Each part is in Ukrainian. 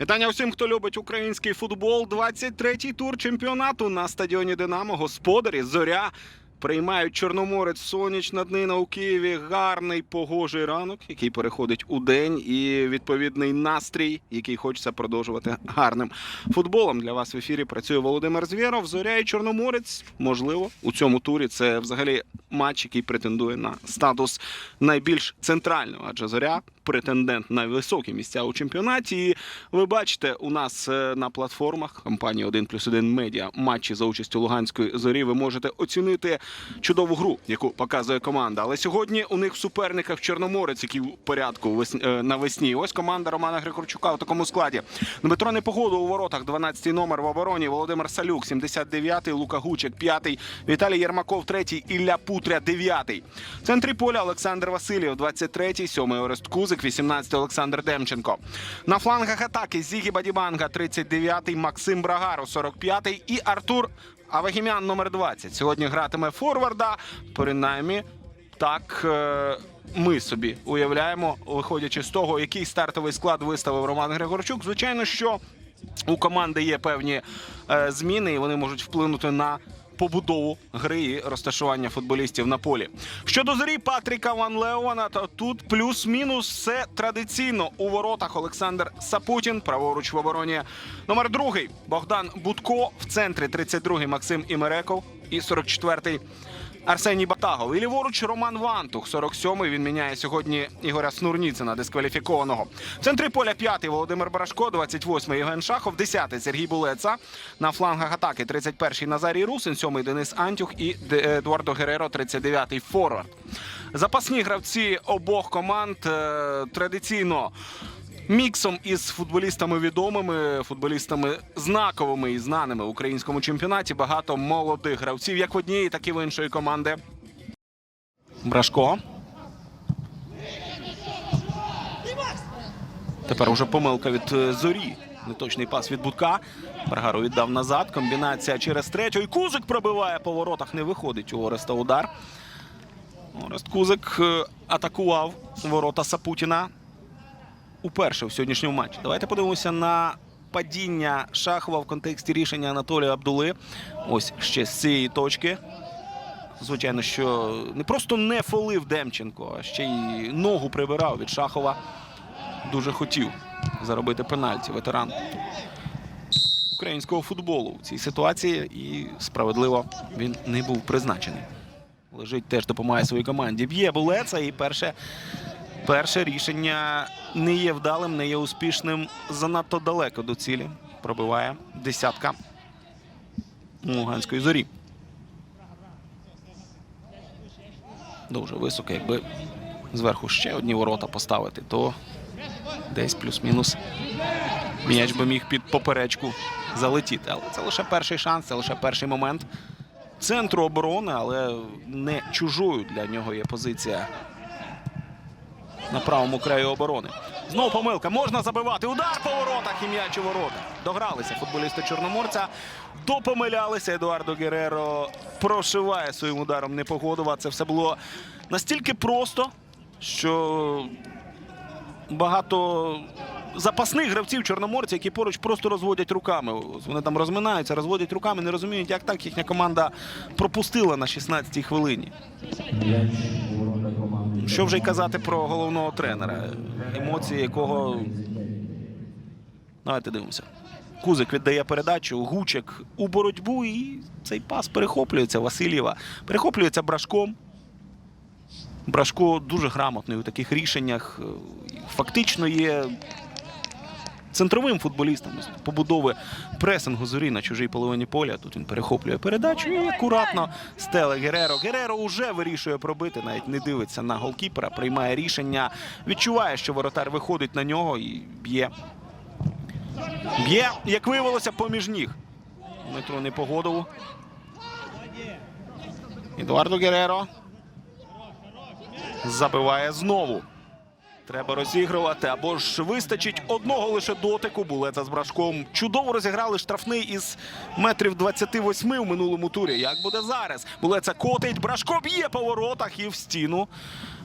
Вітання всім, хто любить український футбол. 23-й тур чемпіонату на стадіоні Динамо. Господарі Зоря приймають Чорноморець. Сонячна днина у Києві. Гарний погожий ранок, який переходить у день, і відповідний настрій, який хочеться продовжувати гарним футболом. Для вас в ефірі працює Володимир Звєров. Зоря і Чорноморець. Можливо, у цьому турі це взагалі матч, який претендує на статус найбільш центрального, адже зоря претендент на високі місця у чемпіонаті. І ви бачите, у нас е, на платформах компанії 1 плюс 1 медіа матчі за участю Луганської зорі. Ви можете оцінити чудову гру, яку показує команда. Але сьогодні у них в суперниках Чорноморець, який у порядку е, навесні. Ось команда Романа Григорчука у такому складі. Дмитро Непогоду у воротах, 12-й номер в обороні. Володимир Салюк, 79-й, Лука Гучик, 5-й, Віталій Єрмаков, 3-й, Ілля Путря, 9-й. В центрі поля Олександр Васильєв, 23-й, 7-й Орест Кузик, 18-й Олександр Демченко. На флангах атаки Зігі Бадібанга, 39-й, Максим Брагару, 45-й і Артур Авагімян, номер 20. Сьогодні гратиме форварда, принаймні так е, ми собі уявляємо, виходячи з того, який стартовий склад виставив Роман Григорчук. Звичайно, що у команди є певні е, зміни, і вони можуть вплинути на побудову гри і розташування футболістів на полі. Щодо зорі Патріка Ван Леона, то тут плюс-мінус все традиційно у воротах. Олександр Сапутін, праворуч в обороні. Номер другий Богдан Будко в центрі 32-й Максим Імереков і 44-й Арсеній Батагов. І ліворуч Роман Вантух, 47-й. Він міняє сьогодні Ігоря Снурніцина, дискваліфікованого. В центрі поля 5-й Володимир Барашко, 28-й Євген Шахов, 10-й Сергій Булеца. На флангах атаки 31-й Назарій Русин, 7-й Денис Антюх і Де- Едуардо Гереро, 39-й форвард. Запасні гравці обох команд е, традиційно міксом із футболістами відомими, футболістами знаковими і знаними в українському чемпіонаті. Багато молодих гравців, як в однієї, так і в іншої команди. Брашко. Тепер уже помилка від е, зорі. Неточний пас від Будка. Брагару віддав назад. Комбінація через третю. І Кузик пробиває по воротах. Не виходить у Ореста удар. Орест Кузик е, атакував ворота Сапутіна уперше в сьогоднішньому матчі. Давайте подивимося на падіння Шахова в контексті рішення Анатолія Абдули. Ось ще з цієї точки. Звичайно, що не просто не фолив Демченко, а ще й ногу прибирав від Шахова. Дуже хотів заробити пенальті ветеран українського футболу в цій ситуації. І справедливо він не був призначений. Лежить теж допомагає своїй команді. Б'є Булеца і перше Перше рішення не є вдалим, не є успішним. Занадто далеко до цілі. Пробиває десятка Луганської зорі. Дуже високо. Якби зверху ще одні ворота поставити, то десь плюс-мінус м'яч би міг під поперечку залетіти. Але це лише перший шанс, це лише перший момент центру оборони, але не чужою для нього є позиція на правому краю оборони. Знову помилка. Можна забивати. Удар по воротах і м'яч у ворота. Догралися футболісти Чорноморця. Допомилялися. Едуардо Гереро прошиває своїм ударом непогодова. Це все було настільки просто, що багато запасних гравців чорноморця, які поруч просто розводять руками. Вони там розминаються, розводять руками, не розуміють, як так їхня команда пропустила на 16-й хвилині. Що вже й казати про головного тренера, емоції якого. Давайте дивимося. Кузик віддає передачу, Гучик у боротьбу, і цей пас перехоплюється Васильєва. Перехоплюється брашком. Брашко дуже грамотний у таких рішеннях. Фактично є центровим футболістом з побудови пресингу зорі на чужій половині поля. Тут він перехоплює передачу і акуратно стеле Гереро. Гереро вже вирішує пробити, навіть не дивиться на голкіпера, приймає рішення, відчуває, що воротар виходить на нього і б'є. Б'є, як виявилося, поміж ніг. Дмитро Непогодову. Едуардо Гереро. Забиває знову. Треба розігрувати або ж вистачить одного лише дотику. Булета з брашком чудово розіграли штрафний із метрів 28 у минулому турі. Як буде зараз? Булеца котить, брашко б'є по воротах і в стіну.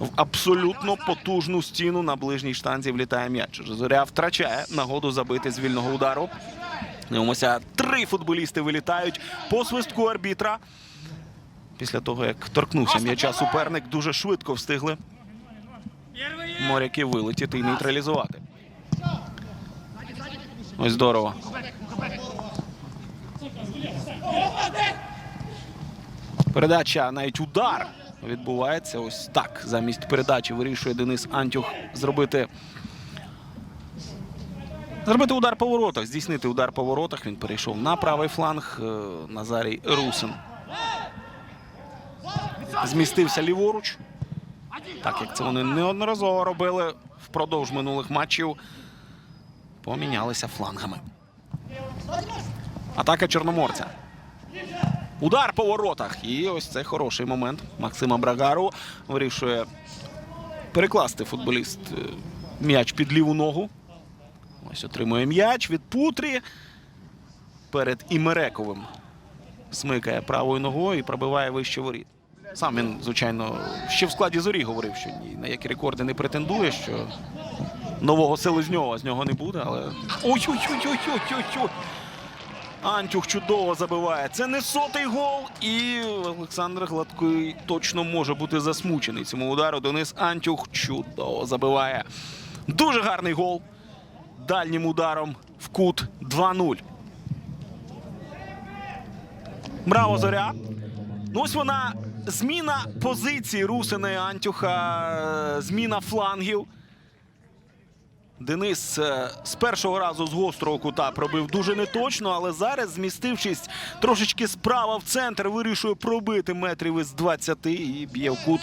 в абсолютно потужну стіну на ближній штанзі влітає м'яч. Зоря втрачає нагоду забити з вільного удару. Дивимося, три футболісти вилітають по свистку арбітра. Після того, як торкнувся м'яча суперник, дуже швидко встигли моряки вилетіти і нейтралізувати. Ось здорово. Передача, навіть удар відбувається. Ось так. Замість передачі вирішує Денис Антюх зробити. Зробити удар по воротах, здійснити удар по воротах. Він перейшов на правий фланг. Е, Назарій Русин. Змістився ліворуч. Так як це вони неодноразово робили впродовж минулих матчів. Помінялися флангами. Атака Чорноморця. Удар по воротах. І ось це хороший момент. Максима Брагару вирішує перекласти футболіст е, м'яч під ліву ногу. Ось отримує м'яч від Путрі. Перед Імерековим смикає правою ногою і пробиває вище воріт. Сам він, звичайно, ще в складі зорі говорив, що ні на які рекорди не претендує, що нового селезньова з нього не буде, але. Ой-ой-ой-ой-ой-ой-ой! Антюх чудово забиває. Це не сотий гол. І Олександр Гладкий точно може бути засмучений цьому удару. Денис Антюх чудово забиває. Дуже гарний гол. Дальнім ударом в кут 2-0. Браво, зоря. Ну, ось вона зміна позиції Русина і Антюха, е, зміна флангів. Денис е, з першого разу з гострого кута пробив дуже неточно, але зараз, змістившись трошечки справа в центр, вирішує пробити метрів із 20 і б'є в кут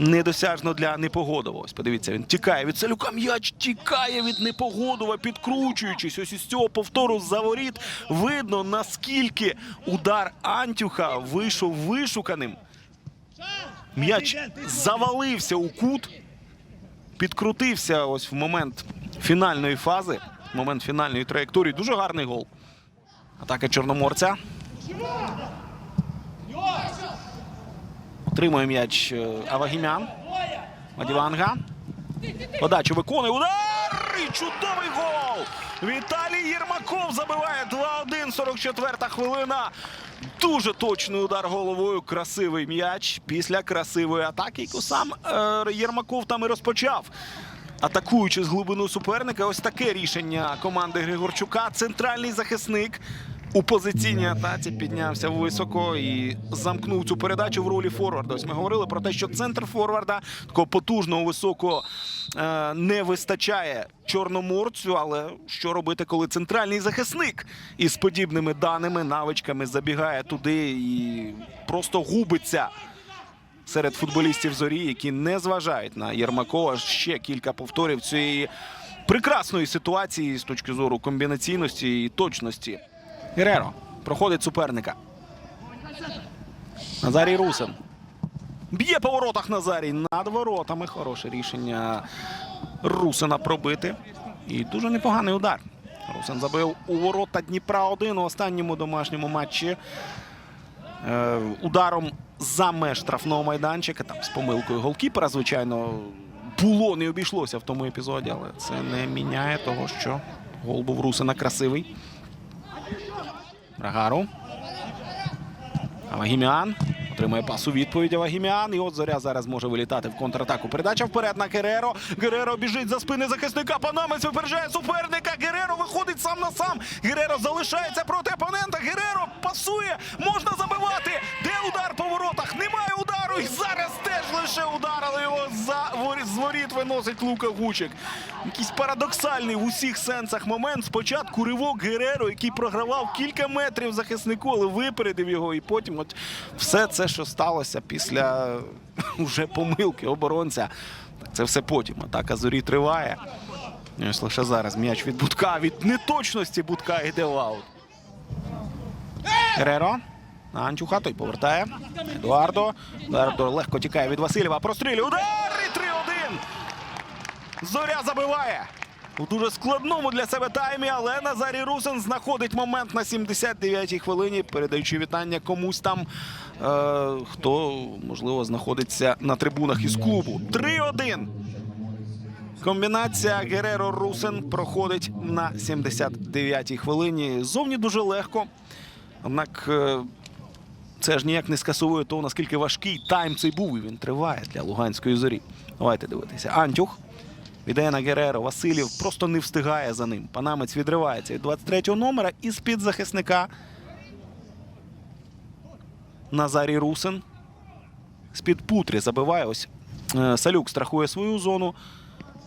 недосяжно для Непогодова. Ось подивіться, він тікає від Салюка. М'яч тікає від Непогодова, підкручуючись. Ось із цього повтору за воріт видно, наскільки удар Антюха вийшов вишуканим. М'яч завалився у кут підкрутився ось в момент фінальної фази, в момент фінальної траєкторії. Дуже гарний гол. Атака Чорноморця. Отримує м'яч е, Авагімян. Мадіванга. Подачу виконує. Удар! І чудовий гол! Віталій Єрмаков забиває 2-1, 44 хвилина. Дуже точний удар головою. Красивий м'яч після красивої атаки, яку сам е, Єрмаков там і розпочав. Атакуючи з глибину суперника, ось таке рішення команди Григорчука. Центральний захисник у позиційній атаці піднявся високо і замкнув цю передачу в ролі форварда. Ось ми говорили про те, що центр форварда такого потужного високого е, не вистачає чорноморцю. Але що робити, коли центральний захисник із подібними даними, навичками забігає туди і просто губиться серед футболістів зорі, які не зважають на Єрмакова. Ще кілька повторів цієї прекрасної ситуації з точки зору комбінаційності і точності. Гереро проходить суперника. Назарій Русин. Б'є по воротах Назарій над воротами. Хороше рішення Русина пробити. І дуже непоганий удар. Русин забив у ворота Дніпра 1 у останньому домашньому матчі. Е, ударом за меж штрафного майданчика. Там з помилкою голкіпера, звичайно, було, не обійшлося в тому епізоді, але це не міняє того, що гол був Русина красивий. Брагару. Авагімян. Отримує пас у відповідь Вагіміан. І от зоря зараз може вилітати в контратаку. Передача вперед на Гереро. Гереро біжить за спини захисника. Панамець випереджає суперника. Гереро виходить сам на сам. Гереро залишається проти опонента. Гереро пасує. Можна забивати. Воріт- виносить Лука Гучик. Якийсь парадоксальний в усіх сенсах момент. Спочатку ривок Гереро, який програвав кілька метрів захиснику, але випередив його. І потім от все це, що сталося після вже помилки оборонця. Це все потім. Атака зорі триває. Ось лише зараз м'яч від Будка, від неточності Будка йде в аут. Гереро. На Анчуха той повертає. Едуардо. Едуардо легко тікає від Васильєва. Прострілює. Удар! І 3-1. Зоря забиває. в дуже складному для себе таймі, але Назарій Русин знаходить момент на 79-й хвилині, передаючи вітання комусь там, е, хто, можливо, знаходиться на трибунах із клубу. 3-1. Комбінація Гереро Русин проходить на 79-й хвилині. Зовні дуже легко. Однак е, це ж ніяк не скасовує того, наскільки важкий тайм цей був, і він триває для Луганської зорі. Давайте дивитися. Антюх віддає на Гереро. Васильєв просто не встигає за ним. Панамець відривається від 23-го номера і з-під захисника Назарій Русин. З-під Путрі забиває. Ось е, Салюк страхує свою зону.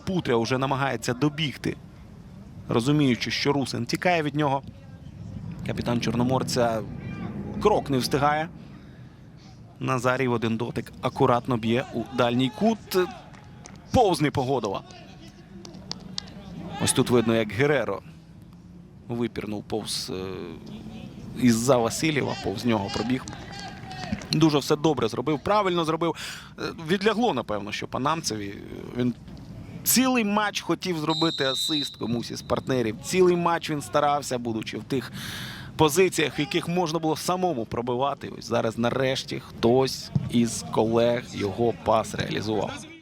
Путря вже намагається добігти, розуміючи, що Русин тікає від нього. Капітан Чорноморця крок не встигає. Назарій в один дотик акуратно б'є у дальній кут. Повз Непогодова. Ось тут видно, як Гереро випірнув повз е, із-за Васильєва, повз нього пробіг. Дуже все добре зробив, правильно зробив. Е, Відлягло, напевно, що панамцеві. Він цілий матч хотів зробити асист комусь із партнерів. Цілий матч він старався, будучи в тих позиціях, в яких можна було самому пробивати. Ось зараз нарешті хтось із колег його пас реалізував.